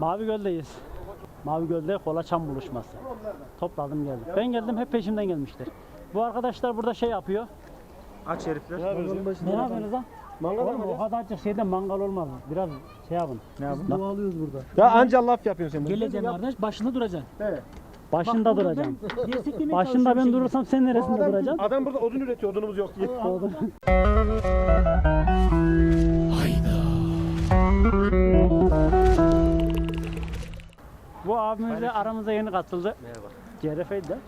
Mavi Göl'deyiz. Mavi Göl'de kolaçan buluşması. Topladım geldim. Ben geldim hep peşimden gelmişler. Bu arkadaşlar burada şey yapıyor. Aç herifler. Ne yapıyorsunuz lan? Mangal Oğlum o kadar açık şeyde mangal olmaz. Biraz şey yapın. Ne yapın? Bak, alıyoruz burada. Ya anca laf yapıyorsun sen. Geleceksin kardeş başında duracaksın. başında Bak, duracağım. Başında ben durursam sen neresinde duracaksın? Adam burada odun üretiyor, odunumuz yok diye. Bu abimiz de aramıza yeni katıldı. Merhaba. CRF'ydi de.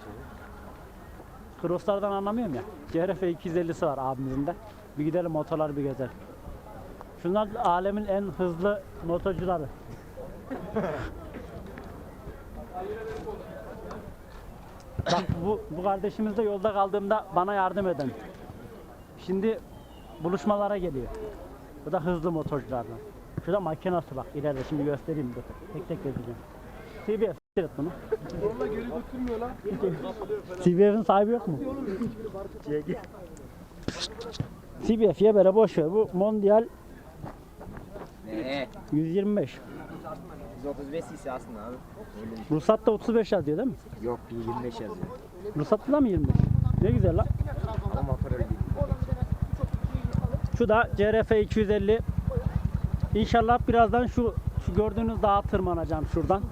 Crosslardan anlamıyorum ya. CRF 250'si var abimizin de. Bir gidelim motorları bir gezelim. Şunlar alemin en hızlı motorcuları. Bak bu, bu kardeşimiz de yolda kaldığımda bana yardım eden. Şimdi buluşmalara geliyor. Bu da hızlı motorculardan. Şurada makinası bak ileride şimdi göstereyim dur. Tek tek göstereceğim. CBF s**t bunu. CBF'in sahibi yok mu? CBF ye böyle boş ver. Bu Mondial Ne? 125. 135 cc aslında abi. Öyle bir Ruhsatta 35 yazıyor değil mi? Yok 25 yazıyor. Ruhsatta da mı 25? Ne güzel lan. Ama motor öyle değil. Şu da CRF 250. İnşallah birazdan şu, şu gördüğünüz dağa tırmanacağım şuradan.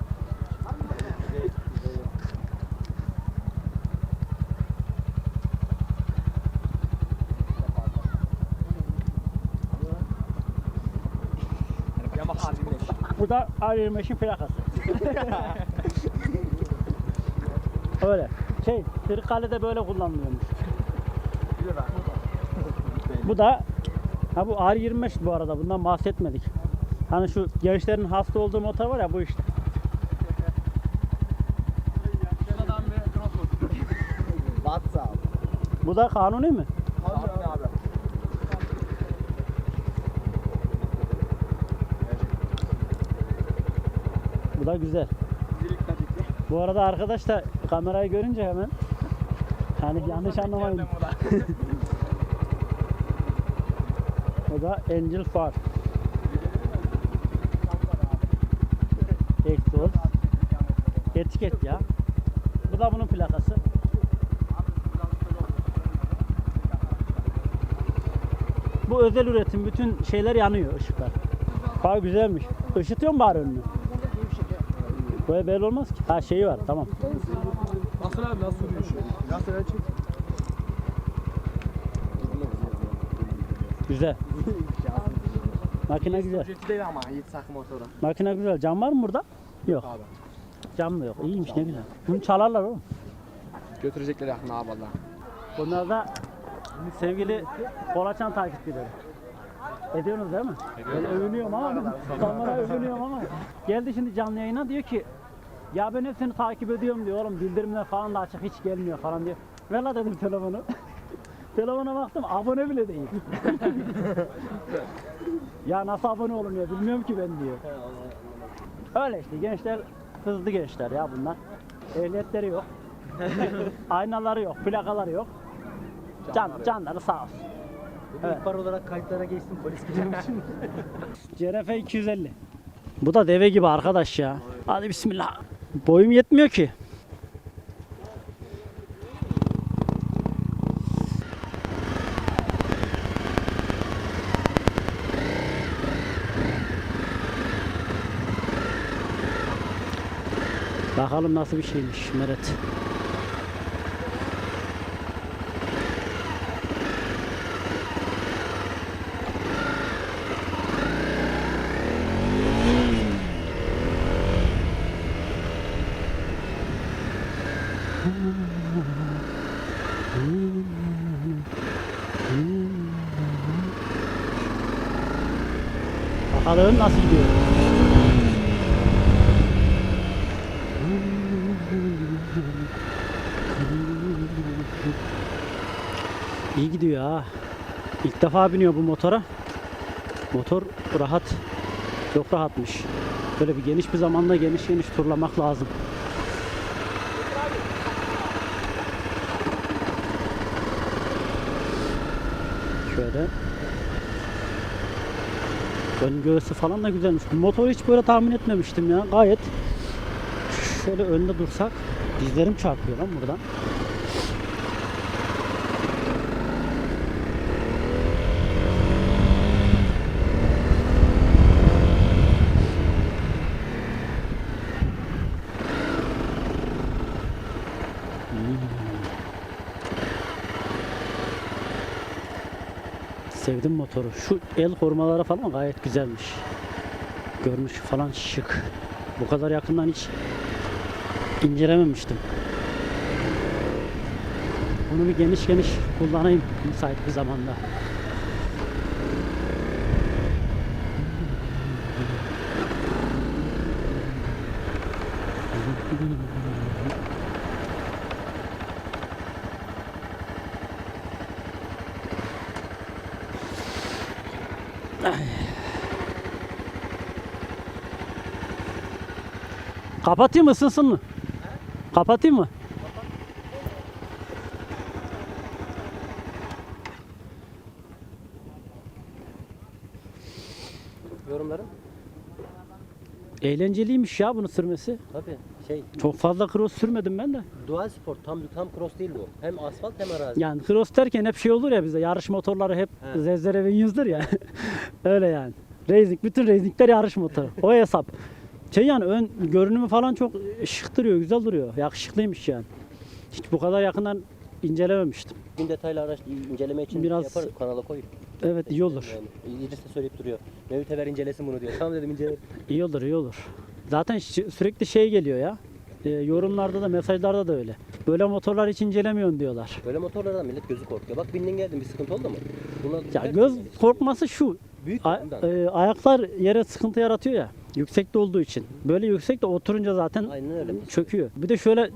Bu da R25'in plakası. Öyle. Şey, Kırıkkale'de böyle kullanılıyormuş. Bu da ha bu R25 bu arada bundan bahsetmedik. Hani şu gençlerin hasta olduğu motor var ya bu işte. WhatsApp. Bu da kanuni mi? Da güzel. Bu arada arkadaş da kamerayı görünce hemen yani yanlış anlamayın. O da Angel Far. Egzoz. Etiket ya. Bu da bunun plakası. Bu özel üretim. Bütün şeyler yanıyor ışıklar. Bak güzelmiş. Işıtıyor mu bari önünü? Böyle belli olmaz ki. Ha şeyi var tamam. Nasıl abi nasıl duruyor şu? Nasıl öyle çek? Güzel. Makine güzel. Ücreti değil ama Yiğit Sak motoru. Makine güzel. Cam var mı burada? Yok. Abi. Cam da yok. İyiymiş ne güzel. Bunu çalarlar oğlum. Götürecekler yakın abi valla. Bunlar da sevgili Kolaçan takipçileri. Ediyorsunuz değil mi? Ben övünüyorum ama kamera övünüyorum ama. Geldi şimdi canlı yayına diyor ki ya ben hep seni takip ediyorum diyor oğlum bildirimler falan da açık hiç gelmiyor falan diyor. Ver la dedim telefonu. Telefona baktım abone bile değil. ya nasıl abone olunuyor bilmiyorum ki ben diyor. Öyle işte gençler hızlı gençler ya bunlar. Ehliyetleri yok. Aynaları yok, plakaları yok. Can, canları sağ olsun. Evet. İhbar olarak kayıtlara geçtim polis geliyor şimdi. CRF 250. Bu da deve gibi arkadaş ya. Hadi bismillah. Boyum yetmiyor ki. Bakalım nasıl bir şeymiş Meret. Bakalım nasıl gidiyor. İyi gidiyor ha. İlk defa biniyor bu motora. Motor rahat. Çok rahatmış. Böyle bir geniş bir zamanda geniş geniş turlamak lazım. Şöyle Ön göğsü falan da güzelmiş. Motoru hiç böyle tahmin etmemiştim ya. Gayet şöyle önde dursak dizlerim çarpıyor lan buradan. Sevdim motoru. Şu el korumaları falan gayet güzelmiş. Görünüşü falan şık. Bu kadar yakından hiç incelememiştim. Bunu bir geniş geniş kullanayım müsait bir zamanda. Kapatayım mı ısınsın mı? Kapatayım mı? Yorumların? Eğlenceliymiş ya bunu sürmesi. Tabii şey Çok fazla cross sürmedim ben de. dual spor tam tam cross değil bu. Hem asfalt hem arazi. Yani cross derken hep şey olur ya bizde yarış motorları hep He. Zezzere ve yüzdür ya. Öyle yani. Racing, bütün racingler yarış motoru. O hesap. Şey yani ön görünümü falan çok şık duruyor, güzel duruyor. Yakışıklıymış yani. Hiç bu kadar yakından incelememiştim. Gün detaylı araç inceleme için Biraz- yaparız kanala koy. Evet iyi olur. Yani. İdris de söyleyip duruyor. Mevlüt Ever incelesin bunu diyor. Tamam dedim incele. İyi olur, iyi olur. Zaten sürekli şey geliyor ya. e, yorumlarda da mesajlarda da öyle. Böyle motorlar hiç incelemiyorsun diyorlar. Böyle motorlardan millet gözü korkuyor. Bak bindin geldin bir sıkıntı oldu mu? Buna Ya göz korkması şu. büyük A- e, ayaklar yere sıkıntı yaratıyor ya. Yüksekte olduğu için. Böyle yüksekte oturunca zaten Aynen öyle. çöküyor. Bir de şöyle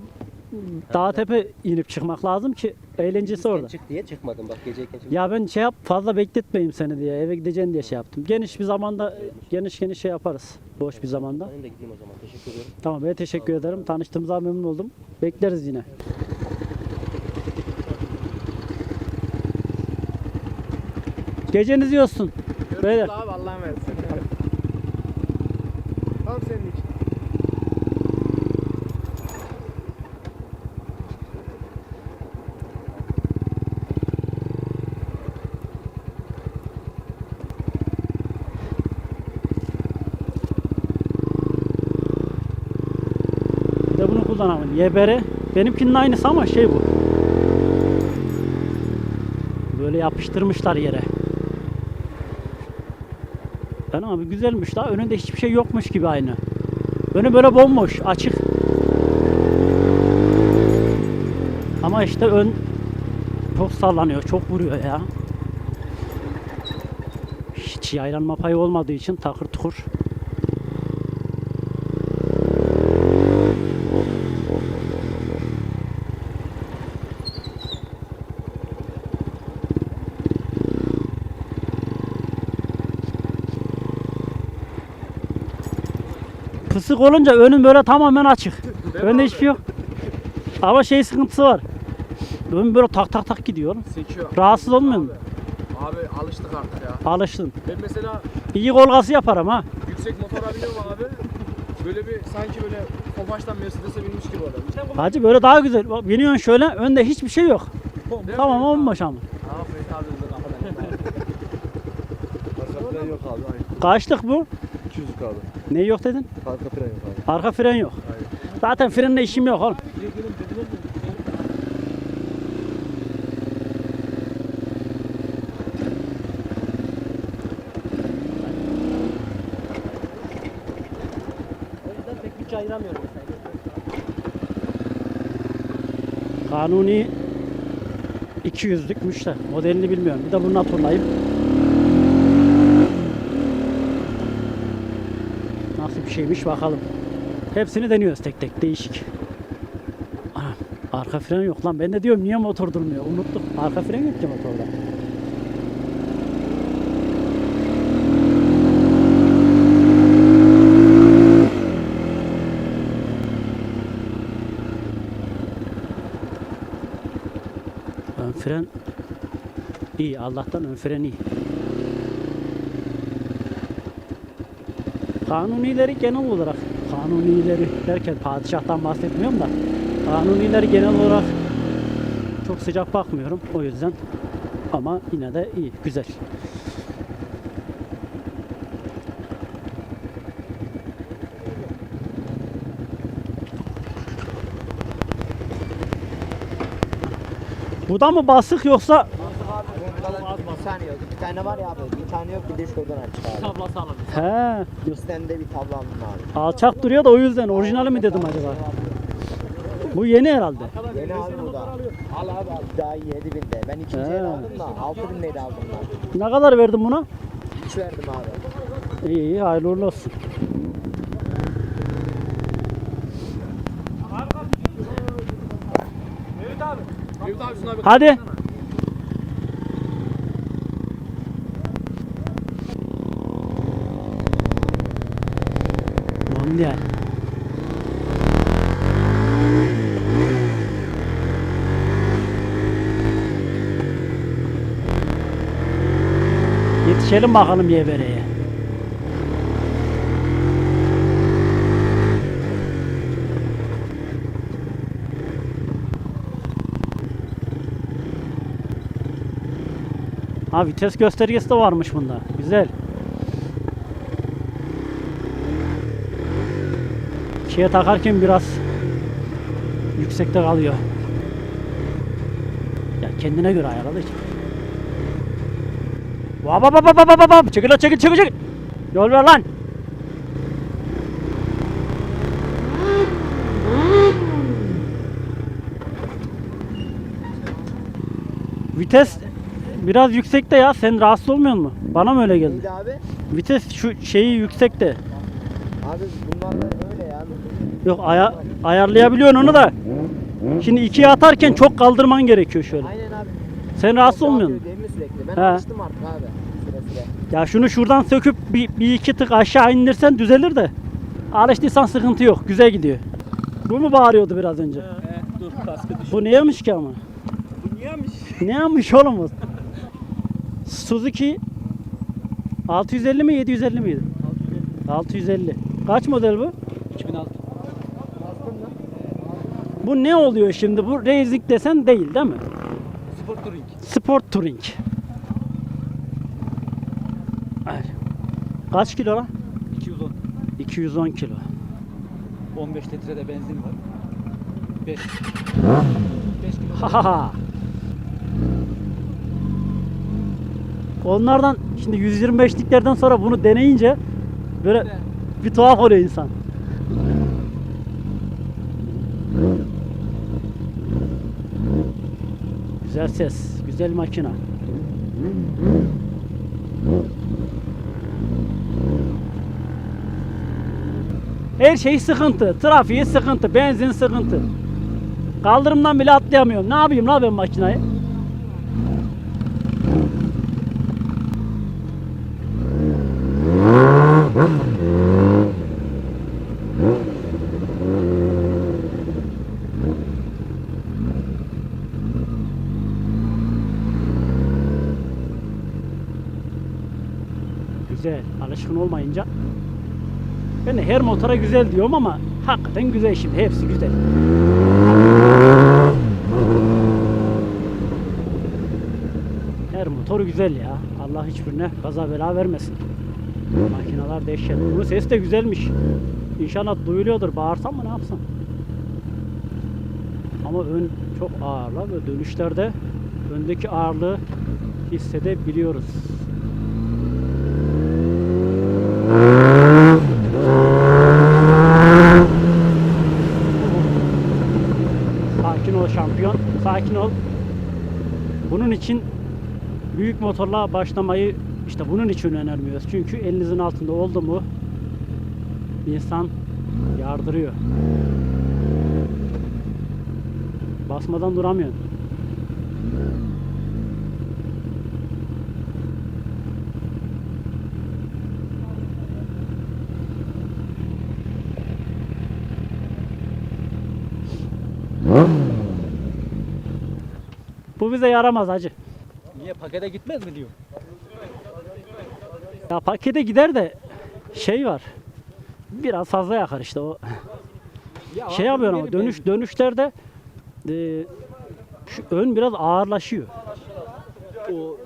dağ tepe inip çıkmak lazım ki eğlencesi orada. Çık diye çıkmadım bak geceyken çık. Ya ben şey yap fazla bekletmeyeyim seni diye eve gideceksin diye şey yaptım. Geniş bir zamanda geniş geniş şey yaparız. Boş bir zamanda. Benim de gideyim o zaman. Teşekkür ediyorum. Tamam ben teşekkür ederim. Tanıştığımıza memnun oldum. Bekleriz yine. Geceniz iyi olsun. Beyler. Abi Allah'a emanet. Tam senin için. Kullanalım. YBR. Benimkinin aynısı ama şey bu. Böyle yapıştırmışlar yere. Ben abi güzelmiş daha önünde hiçbir şey yokmuş gibi aynı. Önü böyle bomboş, açık. Ama işte ön çok sallanıyor, çok vuruyor ya. Hiç yaylanma payı olmadığı için takır tukur. Kısık olunca önün böyle tamamen açık. Önde hiçbir şey yok. Ama şey sıkıntısı var. Ön böyle tak tak tak gidiyor. Sekiyor. Rahatsız olmuyor musun? Abi alıştık artık ya. Alıştın. Ben mesela İyi kolgası yaparım ha. yüksek motora biniyorum abi. Böyle bir sanki böyle Tofaş'tan Mercedes'e binmiş gibi adam. Hacı böyle daha güzel. Bak biniyorsun şöyle önde hiçbir şey yok. Tamam olmuş ama. Aferin abi de kafadan. Arka fren yok abi aynı. Kaçlık bu? 200 abi. Ne yok dedin? Arka fren yok abi. Arka fren yok. Zaten frenle işim yok oğlum. Ayıramıyorum. Kanuni 200'lükmüş de modelini bilmiyorum. Bir de bunu turlayayım. Nasıl bir şeymiş bakalım. Hepsini deniyoruz tek tek değişik. Anam, arka fren yok lan. Ben de diyorum niye motor durmuyor? Unuttum. Arka fren yok ki motorda. Ön fren iyi. Allah'tan ön fren iyi. Kanunileri genel olarak, kanunileri derken padişahtan bahsetmiyorum da, kanunileri genel olarak çok sıcak bakmıyorum o yüzden. Ama yine de iyi, güzel. Bu da mı basık yoksa. Bir tane var ya abi. Bir tane yok bir de şuradan aç abi. Tablası alalım. he Üstten de bir aldım abi. alçak duruyor da o yüzden orijinali mi dedim acaba? Bu yeni herhalde. Yeni abi bu da. Al abi al. Daha iyi 7000'de. Ben ikinci He. el aldım da 6000'deydi aldım ben. Ne kadar verdin buna? 3 verdim abi. İyi iyi hayırlı uğurlu olsun. Hadi. Mondial. Yetişelim bakalım Yevere'ye. Ha vites göstergesi de varmış bunda. Güzel. Şeye takarken biraz yüksekte kalıyor. Ya kendine göre ayarladı ki. Vap vap vap vap vap vap çekil çekil çekil çekil. Yol ver lan. Vites biraz yüksekte ya. Sen rahatsız olmuyor musun? Bana mı öyle geldi? Neydi abi? Vites şu şeyi yüksekte. Abi bunlar. Yok aya ayarlayabiliyorsun onu da. Şimdi ikiye atarken çok kaldırman gerekiyor şöyle. Aynen abi. Sen rahatsız olmuyor musun? Değil mi sürekli? Ben He. alıştım artık abi. Süre süre. Ya şunu şuradan söküp bir, bir iki tık aşağı indirsen düzelir de. Alıştıysan sıkıntı yok. Güzel gidiyor. Bu mu bağırıyordu biraz önce? dur kaskı düş. Bu neymiş ki ama? Bu niyemiş? Ne yapmış oğlum bu? Suzuki 650 mi 750 miydi? 650. Kaç model bu? Bu ne oluyor şimdi? Bu racing desen değil değil mi? Sport Touring. Sport Touring. Ay. Kaç kilo lan? 210. 210 kilo. 15 litrede benzin var. 5. 5 kilo. Ha ha ha. Onlardan şimdi 125'liklerden sonra bunu deneyince böyle bir tuhaf oluyor insan. Güzel ses, güzel makina. Her şey sıkıntı, trafiği sıkıntı, benzin sıkıntı. Kaldırımdan bile atlayamıyorum. Ne yapayım la ben makinayı? Güzel. Alışkın olmayınca. De her motora güzel diyorum ama hakikaten güzel şimdi. Hepsi güzel. Her motor güzel ya. Allah hiçbirine kaza bela vermesin. Makineler dehşet. Bunun sesi de güzelmiş. İnşallah duyuluyordur. Bağırsam mı ne yapsam? Ama ön çok ağırlar ve dönüşlerde öndeki ağırlığı hissedebiliyoruz. Sakin ol şampiyon. Sakin ol. Bunun için büyük motorla başlamayı işte bunun için önermiyoruz. Çünkü elinizin altında oldu mu insan yardırıyor. Basmadan duramıyorsun. Bu bize yaramaz hacı. Niye pakete gitmez mi diyor? Ya pakete gider de şey var. biraz fazla yakar işte o. Ya Şey abi, yapıyor ama benim dönüş dönüşlerde e, şu ön biraz ağırlaşıyor. O,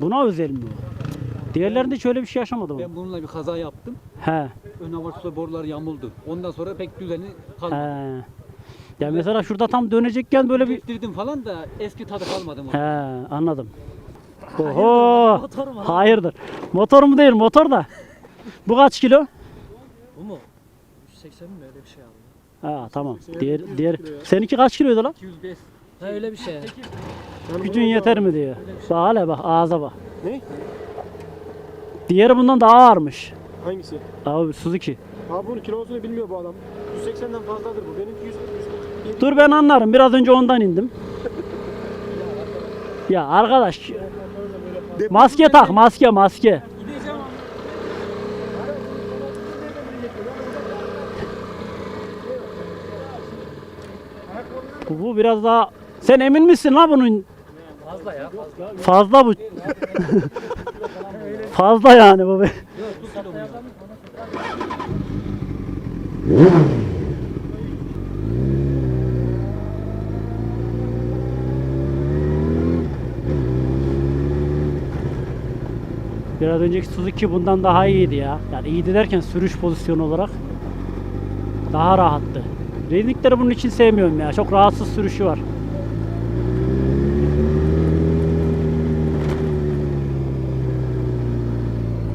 Buna özel mi o? Diğerlerinde hiç öyle bir şey yaşamadım. ben bununla bir kaza yaptım. He. Ön hava boruları yamuldu. Ondan sonra pek düzeni kalmadı. He. Ya mesela şurada tam dönecekken böyle bir Değiştirdim falan da eski tadı kalmadı mı? He anladım. Oho. Hayırdır. Motor mu değil motor da. Bu kaç kilo? Bu mu? 180 mi öyle bir şey abi? Ha tamam. Diğer diğer seninki kaç kiloydu lan? 205. Ha öyle bir şey. Gücün yeter mi diyor. Bak hele bak ağza bak. Ne? Diğeri bundan daha ağırmış. Hangisi? Abi Suzuki. Abi bunun kilosunu bilmiyor bu adam. 180'den fazladır bu. Benimki 100, 100 Dur ben anlarım. Biraz önce ondan indim. Ya arkadaş. Maske tak maske maske. Bu, biraz daha sen emin misin la bunun? Fazla ya. Fazla bu. fazla yani bu. be. Biraz önceki Suzuki bundan daha iyiydi ya. Yani iyiydi derken sürüş pozisyonu olarak daha rahattı. Racing'leri bunun için sevmiyorum ya. Çok rahatsız sürüşü var.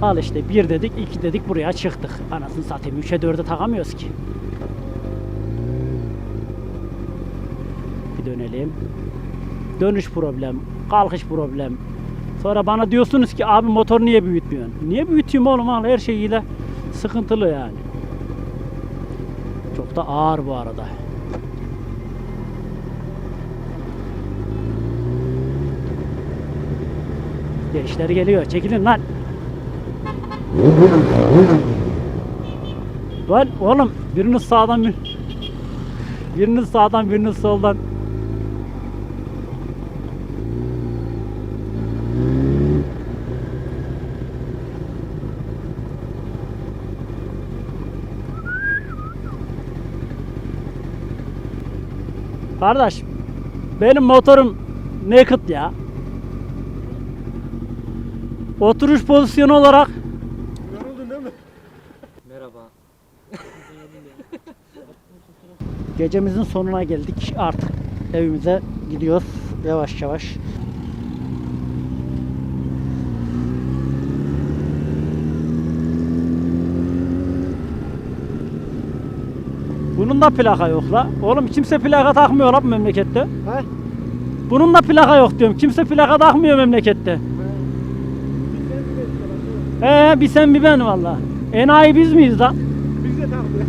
Al işte bir dedik, iki dedik buraya çıktık. Anasını satayım. Üçe dörde takamıyoruz ki. Bir dönelim. Dönüş problem, kalkış problem. Sonra bana diyorsunuz ki abi motor niye büyütmüyorsun? Niye büyüteyim oğlum al her şeyiyle sıkıntılı yani. Çok da ağır bu arada. Gençler geliyor. Çekilin lan. Lan oğlum biriniz sağdan bir biriniz sağdan biriniz soldan Kardeş benim motorum naked ya. Oturuş pozisyonu olarak Merhaba. gecemizin sonuna geldik. Artık evimize gidiyoruz yavaş yavaş. bunda plaka yok la. Oğlum kimse plaka takmıyor lan bu memlekette. He? Bunun da plaka yok diyorum. Kimse plaka takmıyor memlekette. He. Ee, bir sen bir ben valla. Enayi biz miyiz da? Biz de takmıyor.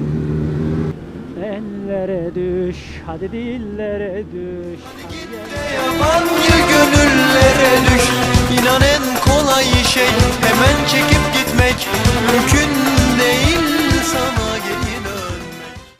Ellere düş, hadi dillere düş. Hadi yabancı gönüllere düş. İnan en kolay şey hemen çekip gitmek. Mümkün